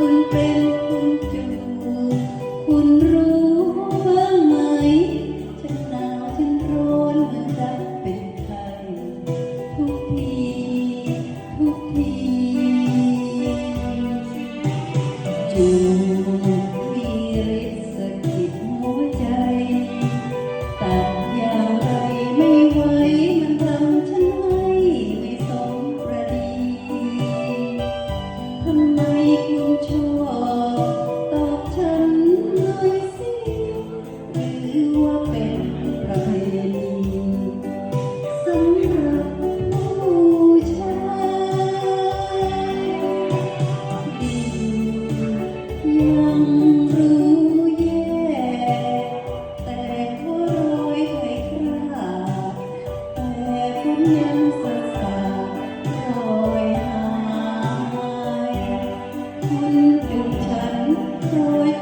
un pelo un pelo un pelo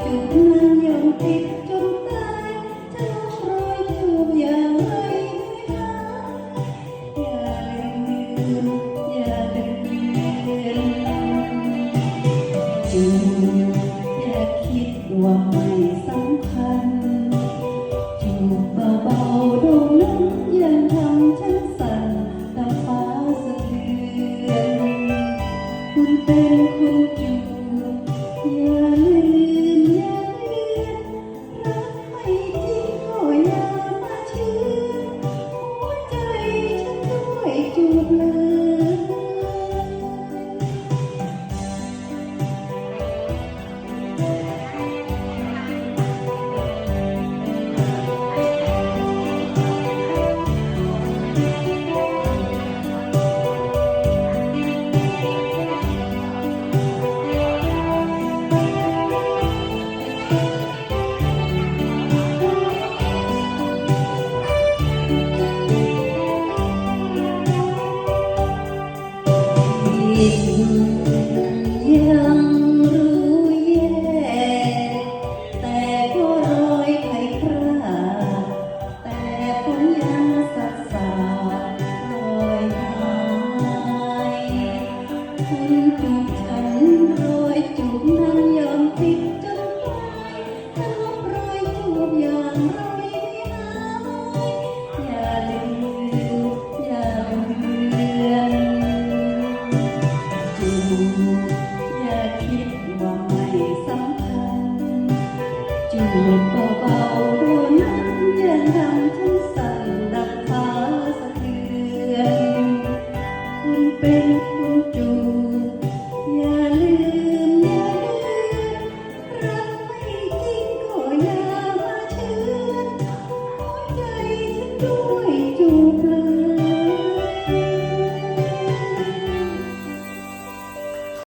Thank you. ผิดยังรู้แย่แต่ก็รอยไผ่คราแต่ก็ยังสักสาลอยหาย บีบเบาๆด้วยน้ย็นงฉันสันดังฟ้าสะเทือนเป็นคุณจูอย่าลืมอย่าลืมรักไม่จริงก็ยามเชื่อใจฉันด้วยจูบเลย